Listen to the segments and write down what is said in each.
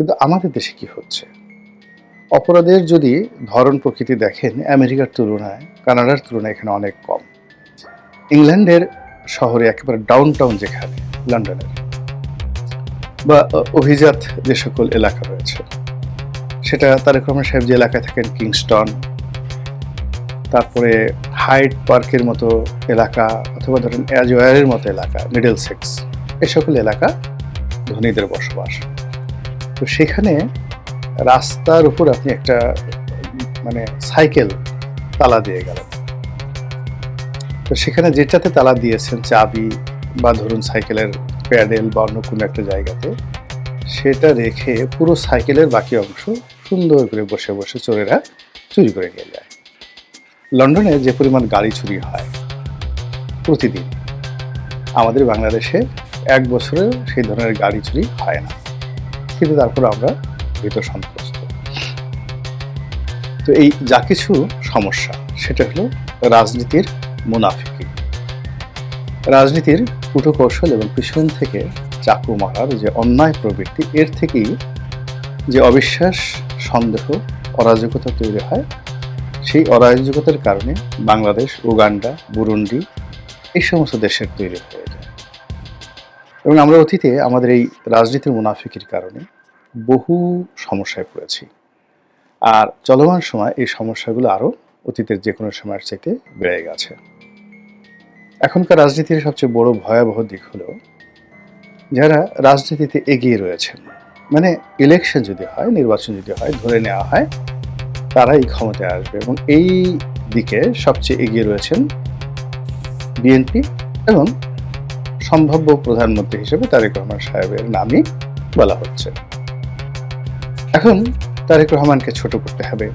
কিন্তু আমাদের দেশে কি হচ্ছে? অপরাধের যদি ধরন প্রকৃতি দেখেন, আমেরিকার তুলনায়, কানাডার তুলনায় এখানে অনেক কম। ইংল্যান্ডের শহরে একেবারে ডাউন টাউন যেখানে, লন্ডনের। বা অভিজাত যে সকল এলাকা রয়েছে, সেটা তারেক রহমান সাহেব যে এলাকায় থাকেন, কিংস্টন, তারপরে হাইট পার্কের মতো এলাকা, অথবা ধরেন অ্যাজওয়ারের মতো এলাকা মিডল সেক্স এ সকল এলাকা ধনীদের বসবাস। তো সেখানে রাস্তার উপর আপনি একটা মানে সাইকেল তালা দিয়ে গেলেন। তো সেখানে যেটাতে তালা দিয়েছেন চাবি বা ধরুন সাইকেলের প্যাডেল বা অন্য কোনো একটা জায়গাতে, সেটা রেখে পুরো সাইকেলের বাকি অংশ সুন্দর করে বসে বসে চোরেরা চুরি করে নিয়ে যায়। লন্ডনে যে পরিমাণ গাড়ি চুরি হয় প্রতিদিন, আমাদের বাংলাদেশে এক বছরে সেই ধরনের গাড়ি চুরি হয় না। কিন্তু তারপর আমরা ভীত সন্ত্রস্ত তো এই যা কিছু সমস্যা, সেটা হলো রাজনীতির মুনাফিকি। রাজনীতির কৌশল এবং পিছন থেকে চাকু মারার যে অন্যায় প্রবৃত্তি, এর থেকেই যে অবিশ্বাস, সন্দেহ, অরাজকতা তৈরি হয়, সেই অরাজকতার কারণে বাংলাদেশ, উগান্ডা, বুরুন্ডি, এই সমস্ত দেশের তৈরি হয়ে যায় এবং আমরা অতীতে আমাদের এই রাজনীতির মুনাফিকির কারণে বহু সমস্যায় পড়েছি। আর চলমান সময় এই সমস্যাগুলো আরও অতীতের যে কোনো সময়ের চাইতে বেড়ে গেছে। এখনকার রাজনীতির সবচেয়ে বড় ভয়াবহ দিক হলো যারা রাজনীতিতে এগিয়ে রয়েছেন। মানে ইলেকশন যদি হয়, নির্বাচন যদি হয়, ধরে নেওয়া হয়, তারাই ক্ষমতায় আসবে এবং এই দিকে সবচেয়ে এগিয়ে রয়েছেন বিএনপি এবং সম্ভাব্য প্রধানমন্ত্রী হিসেবে তারেক রহমান সাহেবের নামই বলা হচ্ছে। এখন তারেক রহমানকে ছোট করতে হবে।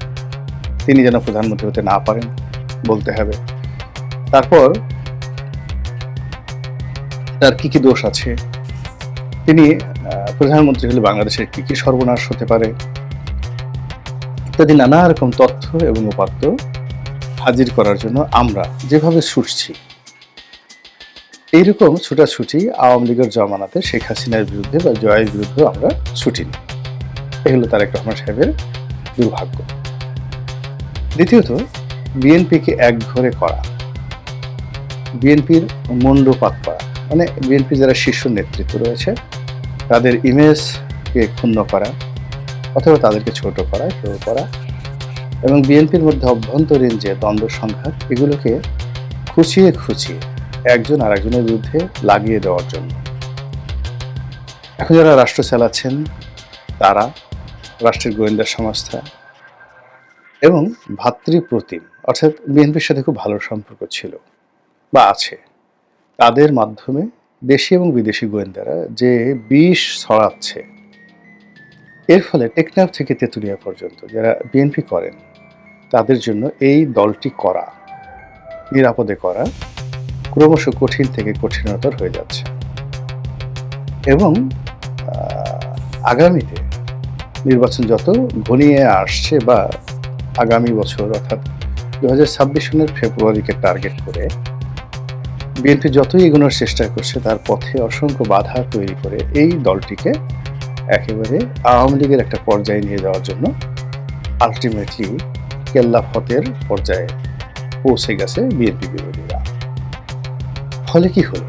তিনি যেন প্রধানমন্ত্রী হতে না পারেন বলতে হবে। তারপর তার কি কি দোষ আছে? তিনি প্রধানমন্ত্রী হলে বাংলাদেশের কি কি সর্বনাশ হতে পারে? ইত্যাদি নানা রকম তথ্য এবং উপাত্ত হাজির করার জন্য আমরা যেভাবে ছুটছি এইরকম ছুটাছুটি আওয়ামী লীগের জমানাতে শেখ হাসিনার বিরুদ্ধে বা জয়ের বিরুদ্ধে আমরা ছুটিনি এ হলো তারেক রহমান সাহেবের দুর্ভাগ্য। দ্বিতীয়ত, বিএনপিকে একঘরে করা, বিএনপির মণ্ডপাত করা মানে বিএনপির যারা শীর্ষ নেতৃত্ব রয়েছে, তাদের ইমেজকে ক্ষুণ্ণ করা, অথবা তাদেরকে ছোট করা, কেউ করা, এবং বিএনপির মধ্যে অভ্যন্তরীণ যে দ্বন্দ্ব সংঘাত, এগুলোকে খুঁচিয়ে খুঁচিয়ে একজন আর একজনের বিরুদ্ধে লাগিয়ে দেওয়ার জন্য। এখন যারা রাষ্ট্র চালাচ্ছেন, তারা রাষ্ট্রের গোয়েন্দা সংস্থা এবং ভাতৃপ্রতিম, অর্থাৎ বিএনপির সাথে খুব ভালো সম্পর্ক ছিল বা আছে, তাদের মাধ্যমে দেশি এবং বিদেশি গোয়েন্দারা যে বিষ ছড়াচ্ছে, এর ফলে টেকনাফ থেকে তেঁতুলিয়া পর্যন্ত যারা বিএনপি করেন, তাদের জন্য এই দলটি করা, নিরাপদে করা ক্রমশ কঠিন থেকে কঠিনতর হয়ে যাচ্ছে। এবং আগামীতে নির্বাচন যত ঘনিয়ে আসছে বা আগামী বছর, অর্থাৎ দু হাজার ছাব্বিশ সনের ফেব্রুয়ারিকে টার্গেট করে, বিএনপি যতই এগোনোর চেষ্টা করছে, তার পথে অসংখ্য বাধা তৈরি করে এই দলটিকে একেবারে আওয়ামী লীগের একটা পর্যায়ে নিয়ে যাওয়ার জন্য আলটিমেটলি কেল্লা ফতের পর্যায়ে পৌঁছে গেছে বিএনপি বিরোধীরা ফলে কি হলো?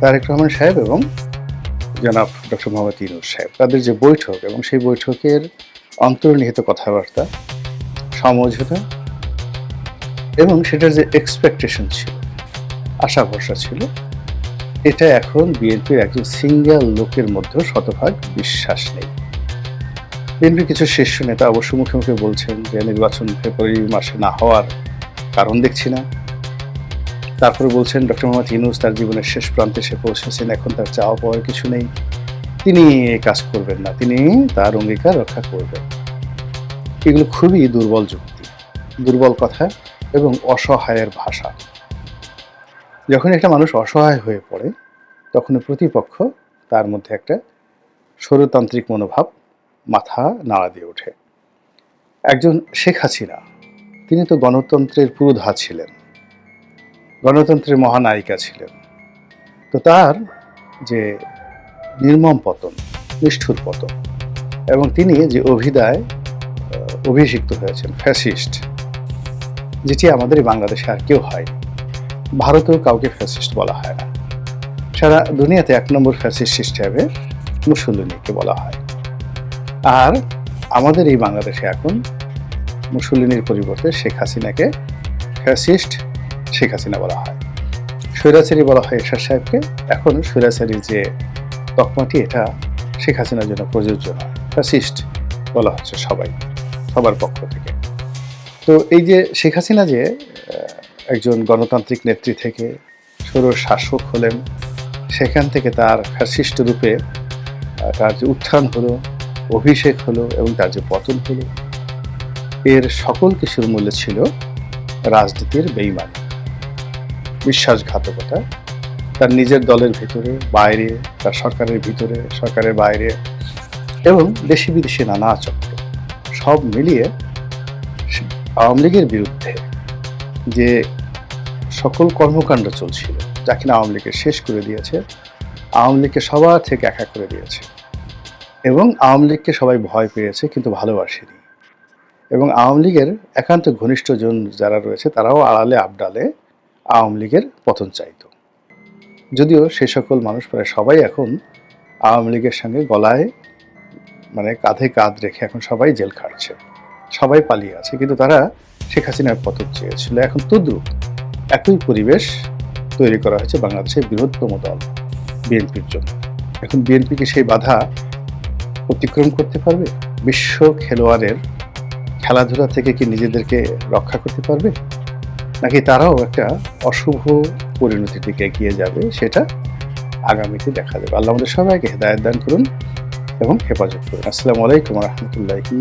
তারেক রহমান সাহেব এবং জনাব ডক্টর মোহাম্মদ ইনুস সাহেব, তাদের যে বৈঠক এবং সেই বৈঠকের অন্তর্নিহিত কথাবার্তা, সমঝোতা এবং সেটার যে এক্সপেকটেশন ছিল, আশা ভরসা ছিল, এটা এখন বিএনপির একজন সিঙ্গেল লোকের মধ্যেও শতভাগ বিশ্বাস নেই। বিএনপির কিছু শীর্ষ নেতা অবশ্য মুখে মুখে বলছেন যে নির্বাচন ফেব্রুয়ারি মাসে না হওয়ার কারণ দেখছি না। তারপরে বলছেন ডক্টর মোহাম্মদ ইনুস তার জীবনের শেষ প্রান্তে সে পৌঁছেছেন, এখন তার চাওয়া পাওয়ার কিছু নেই। তিনি কাজ করবেন না, তিনি তার অঙ্গীকার রক্ষা করবেন। এগুলো খুবই দুর্বল যুক্তি, দুর্বল কথা এবং অসহায়ের ভাষা। যখন একটা মানুষ অসহায় হয়ে পড়ে, তখন প্রতিপক্ষ তার মধ্যে একটা স্বরতান্ত্রিক মনোভাব, মাথা নাড়া দিয়ে ওঠে। একজন শেখ হাসিনা, তিনি তো গণতন্ত্রের পুরোধা ছিলেন। গণতন্ত্রের মহানায়িকা ছিলেন। তো তার যে নির্মম পতন, নিষ্ঠুর পতন, এবং তিনি যে অভিদায় অভিষিক্ত হয়েছেন, ফ্যাসিস্ট, যেটি আমাদের বাংলাদেশে আর কেউ হয় ভারতেও কাউকে ফ্যাসিস্ট বলা হয় না। সারা দুনিয়াতে এক নম্বর ফ্যাসিস্ট হিসেবে মুসলিনীকে বলা হয়। আর আমাদের এই বাংলাদেশে এখন মুসলিনীর পরিবর্তে শেখ হাসিনাকে ফ্যাসিস্ট শেখ হাসিনা বলা হয়। স্বৈরাচারী বলা হয় এরশাদ সাহেবকে। এখন স্বৈরাচারীর যে তকমাটি, এটা শেখ হাসিনার জন্য প্রযোজ্য নয়। ফ্যাসিস্ট বলা হচ্ছে সবাই, সবার পক্ষ থেকে। তো এই যে শেখ হাসিনা যে একজন গণতান্ত্রিক নেত্রী থেকে সৌর শাসক হলেন, সেখান থেকে তার ফ্যাসিস্ট রূপে তার যে উত্থান হলো, অভিষেক হলো এবং তার যে পতন হলো, এর সকল কিছুর মূল্য ছিল রাজনীতির বেইমানি। বিশ্বাসঘাতকতা, তার নিজের দলের ভিতরে, বাইরে, তার সরকারের ভিতরে, সরকারের বাইরে এবং দেশি বিদেশি নানা চক্র সব মিলিয়ে আওয়ামী লীগের বিরুদ্ধে যে সকল কর্মকাণ্ড চলছিল, যা কিনা আওয়ামী লীগকে শেষ করে দিয়েছে, আওয়ামী লীগকে সবার থেকে একা করে দিয়েছে। এবং আওয়ামী লীগকে সবাই ভয় পেয়েছে, কিন্তু ভালোবাসেনি। এবং আওয়ামী লীগের একান্ত ঘনিষ্ঠজন যারা রয়েছে, তারাও আড়ালে আবডালে আওয়ামী লীগের পতন চাইতো। যদিও সে সকল মানুষ প্রায় সবাই এখন আওয়ামী লীগের সঙ্গে গলায় মানে কাঁধে কাঁধ রেখে এখন সবাই জেল খাটছে। সবাই পালিয়ে আছে, কিন্তু তারা শেখ হাসিনার পতন চেয়েছিল। এখন তদ্রুপ একই পরিবেশ তৈরি করা হয়েছে বাংলাদেশের বৃহত্তম দল, বিএনপির জন্য। এখন বিএনপিকে সেই বাধা অতিক্রম করতে পারবে? বিশ্ব খেলোয়াড়ের খেলাধুলা থেকে কি নিজেদেরকে রক্ষা করতে পারবে? নাকি তারাও একটা অশুভ পরিণতির দিকে এগিয়ে যাবে, সেটা আগামীতে দেখা যাবে। আল্লাহ আমাদের সবাইকে হেদায়ত দান করুন এবং হেফাজত করুন। আসসালামু আলাইকুম রহমতুল্লাহি